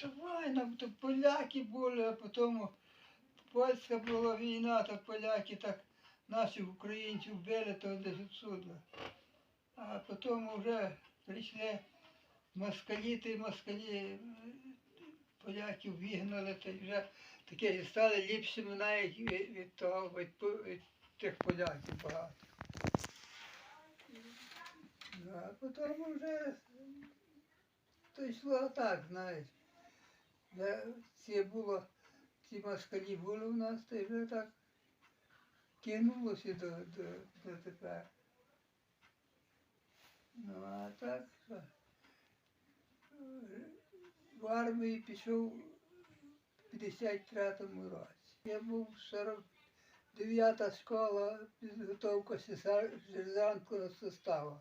Це війна, то поляки були, а потім польська була війна, то поляки так наших українців били, то десь відсюди. А потім вже прийшли москалі, та й москалі е, поляків вигнали, та вже таке стали ліпшими навіть від, від того, від, від тих поляків багато. А потім вже то йшло так, знаєш. Вже ці було, ці москалі були у нас, та вже так кинулося до, до, до тепер. Ну, а так, в армії пішов в 53-му році. Я був 49-та школа підготовка сержантського составу.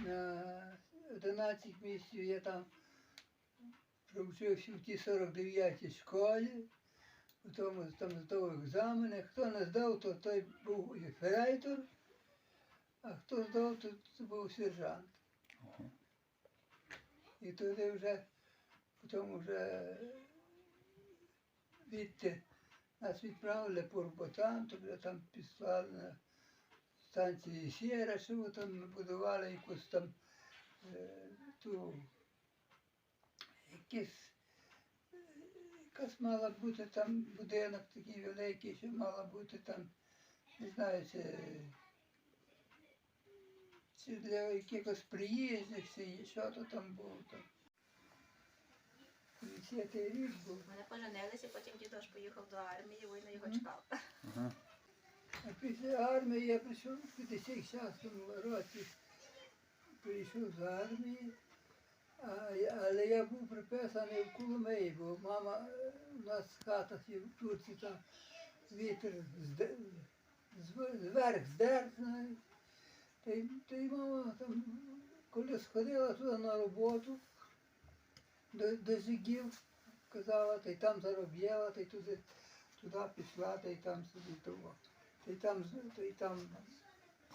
На 11 місяців я там провчився в тій 49-й школі, потім там здав екзамени. Хто не здав, то той був ефрейтор, а хто здав, то, то був сержант. І туди вже, потім вже відти нас відправили по роботам, то вже там післали на станції Сєра, що там будували якусь там е, ту якийсь, е, якась мала бути там будинок такий великий, що мала бути там, не знаю, чи, чи для якихось приїжджих, чи що то там було. Там. 50-й рік був. Вони поженилися, потім дідусь поїхав до армії, він його чекав. Ага. А після армії я прийшов в 56-му році, прийшов з армії, але я був приписаний в Коломиї, бо мама, е, у нас хата в Турці, там вітер зверх здер. Та й, та й мама там, коли сходила туди на роботу, до, до Жигів, казала, та й там заробляла, та й туди, туди пішла, та й там собі того. Та й там, та й там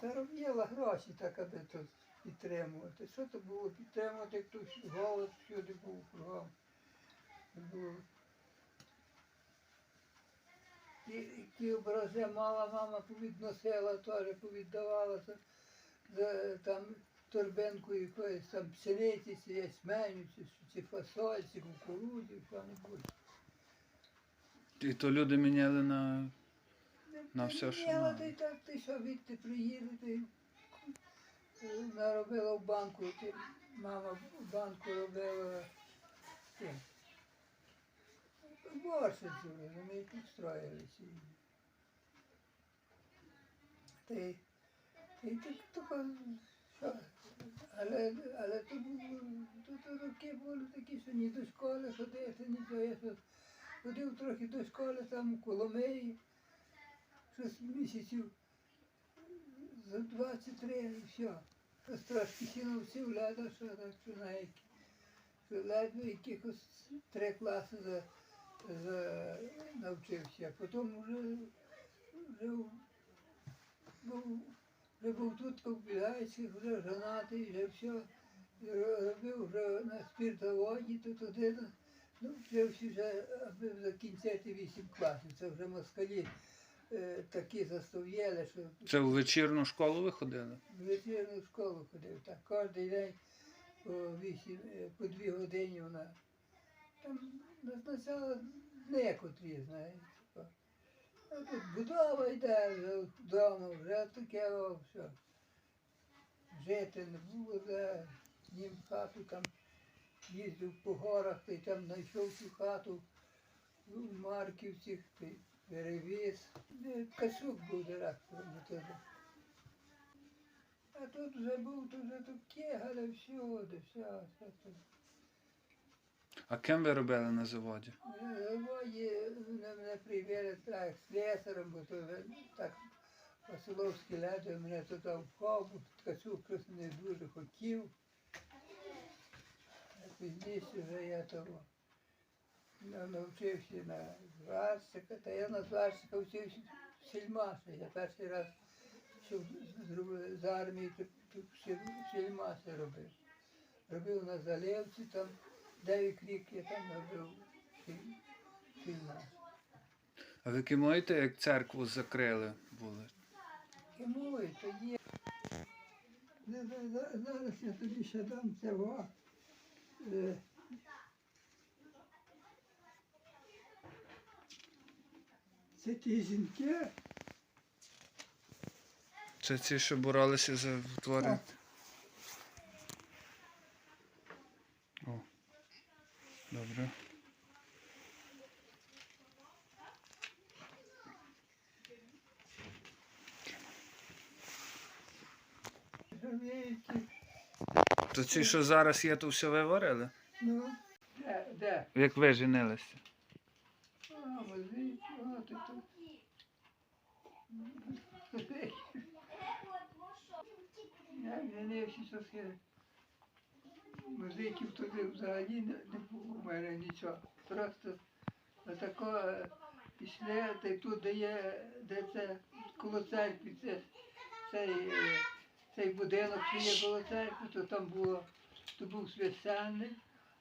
заробляла гроші так, аби то підтримувати. Що то було підтримувати, як тут голод всюди був кругом. Ті образи мала мама повідносила, теж повіддавала за, там торбинку якоїсь там пшениці, чи ячменю, чи, чи фасоль, чи кукурудзі, що-небудь. І то люди міняли на. На все, що Ні, мали. ти так, ти що відти приїде, ти е, наробила в банку, мама в банку робила. Ти. Борщицю, ми підстроїлися. Ти, ти так тільки, що, але, але то, то роки були такі, що ні до школи ходити, ні то я ходив трохи до школи там у Коломиї щось місяців за 23 і все. Трошки сіно всі що так, що на які. Ледве якихось три класи за, за навчився. Потім вже, вже був, вже був тут в Білайських, вже женатий, вже все. Робив вже на спіртоводі, то туди на- ну, вчився вже, аби закінчити вісім класів. Це вже москалі е, такі застав'яли, що Це в вечірню школу ви ходили? в вечірню школу ходив. Так, кожен день по вісім, е, по дві години вона. Там назначала некотрі, знаєш. типа. А тут будова йде вже вдома, вже таке о, все. Жити не було де, нім хату там їздив по горах, та й там знайшов цю хату в Марківцях, перевіз. Е, Касюк був директором тоді. А тут вже був, тут вже тут кегали всюди, все, все тут. А ким ви робили на заводі? Воді мене, мене привели так, слесарем, бо то так Василовський ледве мене туди вхов, бо Ткачук щось не дуже хотів. А пізніше вже я того на- навчився на зварщика, та я на зварщика вчився в сільмаша. Я перший раз що з, армії тут, тут в сіль- в сільмаші робив. Робив на заливці там дев'ять рік я там набив сильна. А ви кимуєте, як церкву закрили були? За- за- за- Зараз я тобі ще дам цього. Це ті жінки, Це ці, що боролися за твори? О. Добре. То ці, що зараз є, то все ви варили? ну, де, де? Як ви женилися? А, музик, і тут. Я женився, що схили. Музиків туди взагалі не, було в мене нічого. Просто отако пішли, та тут, де є, де це коло церкви, це, цей, цей будинок, що є коло церкви, то там було, то був священник,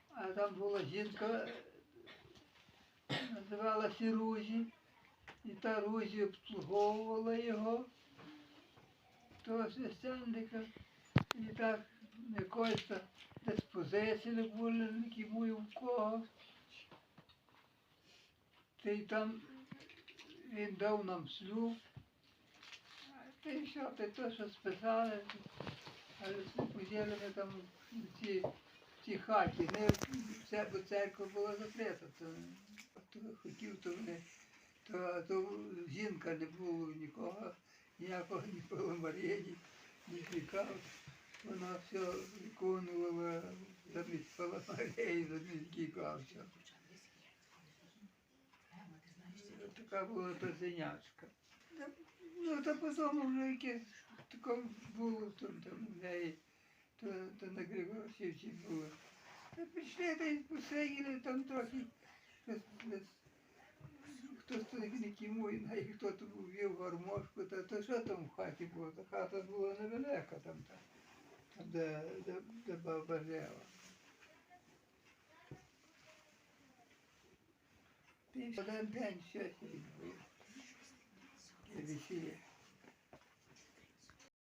а там була жінка, називалася Рузі, і та Рузі обслуговувала його, того священника, і так якось там десь позиції були, які в кого. Та й там він дав нам шлюб. Та й та й то, що списали, але поділи ми там в ці, цій хаті. Не бо церква була закрита, то, то хотів, то вони, то, то жінка не було нікого, ніякого ні Паламарії, ні Пікав. Вона все виконувала замість Паламарії, замість Кіка. Така була та зенячка. Ну, та потім вже якесь таке було, там, там в неї, то, то на Григорівці було. Та пішли та й посиділи там трохи. Десь, десь, хтось то не і хто тут вів гармошку, та то що там в хаті було? Та хата була невелика там, там, де, де, де баба жила. Один день щось відбув. Весілля.